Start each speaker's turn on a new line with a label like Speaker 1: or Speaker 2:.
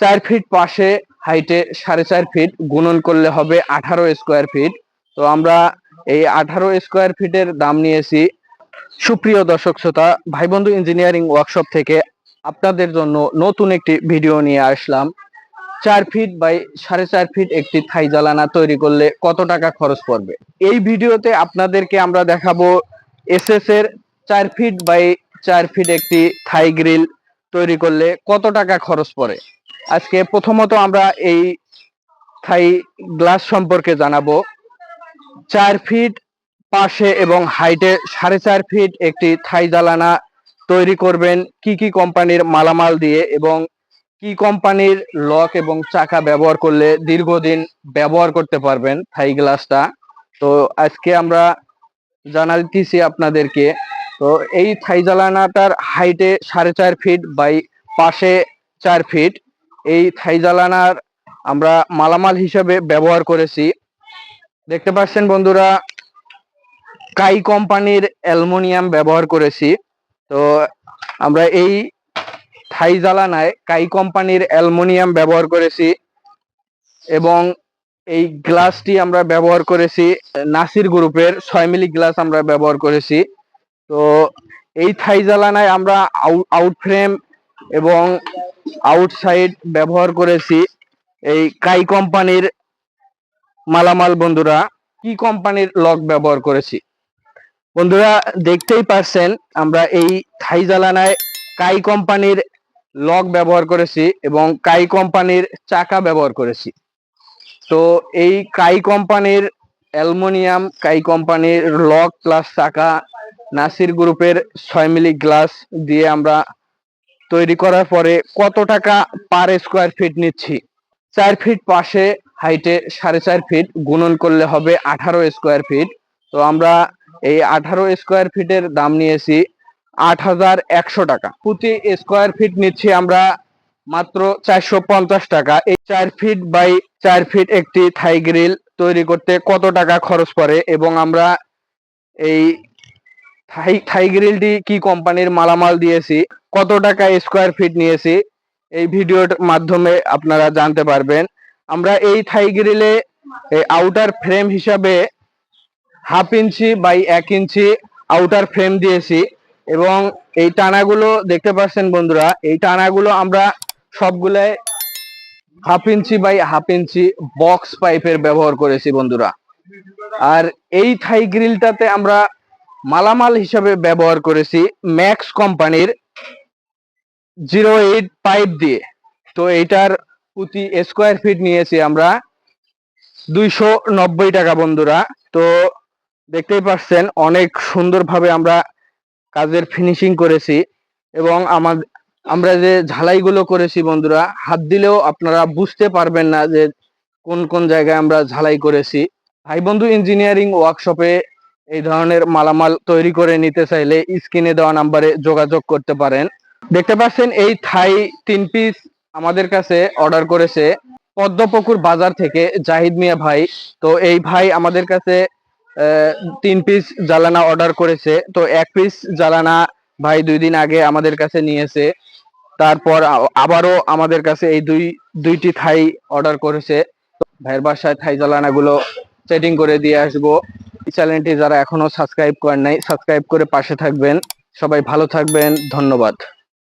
Speaker 1: চার ফিট পাশে হাইটে সাড়ে চার ফিট গুণন করলে হবে আঠারো স্কোয়ার ফিট তো আমরা এই আঠারো স্কোয়ার ফিটের দাম নিয়েছি। সুপ্রিয় দর্শক শ্রোতা ভাই বন্ধু ইঞ্জিনিয়ারিং ওয়ার্কশপ থেকে আপনাদের জন্য নতুন একটি ভিডিও নিয়ে আসলাম। চার ফিট বাই সাড়ে চার ফিট একটি থাই জ্বালানা তৈরি করলে কত টাকা খরচ পড়বে? এই ভিডিওতে আপনাদেরকে আমরা দেখাবো এসএস এর চার ফিট বাই চার ফিট একটি থাই গ্রিল তৈরি করলে কত টাকা খরচ পড়ে? আজকে প্রথমত আমরা এই থাই গ্লাস সম্পর্কে জানাব। চার ফিট পাশে এবং হাইটে সাড়ে চার ফিট একটি থাই জ্বালানা তৈরি করবেন। কি কি কোম্পানির মালামাল দিয়ে এবং কি কোম্পানির লক এবং চাকা ব্যবহার করলে দীর্ঘদিন ব্যবহার করতে পারবেন থাই গ্লাসটা। তো আজকে আমরা জানাইতেছি আপনাদেরকে। তো এই থাই জ্বালানাটার হাইটে সাড়ে চার ফিট বাই পাশে চার ফিট। এই থাই জ্বালানার আমরা মালামাল হিসেবে ব্যবহার করেছি। দেখতে পাচ্ছেন বন্ধুরা, কাই কোম্পানির অ্যালুমিনিয়াম ব্যবহার করেছি। তো আমরা এই থাই জ্বালানায় কাই কোম্পানির অ্যালুমিনিয়াম ব্যবহার করেছি এবং এই গ্লাসটি আমরা ব্যবহার করেছি, নাসির গ্রুপের ছয় মিলি গ্লাস আমরা ব্যবহার করেছি। তো এই থাই জ্বালানায় আমরা আউট ফ্রেম এবং আউটসাইড ব্যবহার করেছি। এই কাই কোম্পানির মালামাল বন্ধুরা কি কোম্পানির লক ব্যবহার করেছি। বন্ধুরা, দেখতেই পাচ্ছেন, আমরা এই থাই জ্বালানায় কাই কোম্পানির লক ব্যবহার করেছি এবং কাই কোম্পানির চাকা ব্যবহার করেছি। তো এই কাই কোম্পানির অ্যালুমিনিয়াম কাই কোম্পানির লক প্লাস চাকা নাসির গ্রুপের ছয় মিলি গ্লাস দিয়ে আমরা তৈরি করার পরে কত টাকা পার স্কোয়ার ফিট নিচ্ছি? চার ফিট পাশে হাইটে সাড়ে চার ফিট গুণন করলে হবে আঠারো স্কোয়ার ফিট তো আমরা এই আঠারো স্কোয়ার ফিটের দাম নিয়েছি আট হাজার একশো টাকা। প্রতি স্কোয়ার ফিট নিচ্ছি আমরা মাত্র চারশো পঞ্চাশ টাকা। এই চার ফিট বাই চার ফিট একটি থাই গ্রিল তৈরি করতে কত টাকা খরচ পড়ে এবং আমরা এই থাই থাই গ্রিলটি কি কোম্পানির মালামাল দিয়েছি, কত টাকা স্কোয়ার ফিট নিয়েছি, এই ভিডিওর মাধ্যমে আপনারা জানতে পারবেন। আমরা এই থাই গ্রিলে আউটার ফ্রেম হিসাবে হাফ ইঞ্চি বাই এক ইঞ্চি আউটার ফ্রেম দিয়েছি এবং এই টানাগুলো দেখতে পাচ্ছেন বন্ধুরা, এই টানাগুলো আমরা সবগুলাই half inch by half inch box পাইপের ব্যবহার করেছি বন্ধুরা। আর এই থাই গ্রিলটাতে আমরা মালামাল হিসাবে ব্যবহার করেছি ম্যাক্স কোম্পানির জিরো এইট পাইপ দিয়ে। তো এইটার প্রতি স্কোয়ার ফিট নিয়েছি আমরা দুইশো নব্বই টাকা বন্ধুরা। তো দেখতেই পাচ্ছেন অনেক সুন্দরভাবে আমরা কাজের ফিনিশিং করেছি এবং আমার আমরা যে ঝালাইগুলো করেছি বন্ধুরা, হাত দিলেও আপনারা বুঝতে পারবেন না যে কোন কোন জায়গায় আমরা ঝালাই করেছি। ভাই বন্ধু ইঞ্জিনিয়ারিং ওয়ার্কশপে এই ধরনের মালামাল তৈরি করে নিতে চাইলে স্ক্রিনে দেওয়া নাম্বারে যোগাযোগ করতে পারেন। দেখতে পাচ্ছেন এই থাই তিন পিস আমাদের কাছে অর্ডার করেছে পদ্মপুকুর বাজার থেকে জাহিদ মিয়া ভাই। তো এই ভাই আমাদের কাছে তিন পিস জ্বালানা অর্ডার করেছে। তো এক পিস জ্বালানা ভাই দুই দিন আগে আমাদের কাছে নিয়েছে। তারপর আবারও আমাদের কাছে এই দুই, দুইটি থাই অর্ডার করেছে। ভাইয়ের বাসায় থাই জ্বালানা গুলো সেটিং করে দিয়ে আসব। চ্যানেলটি যারা এখনও সাবস্ক্রাইব করেন নাই সাবস্ক্রাইব করে পাশে থাকবেন। সবাই ভালো থাকবেন ধন্যবাদ।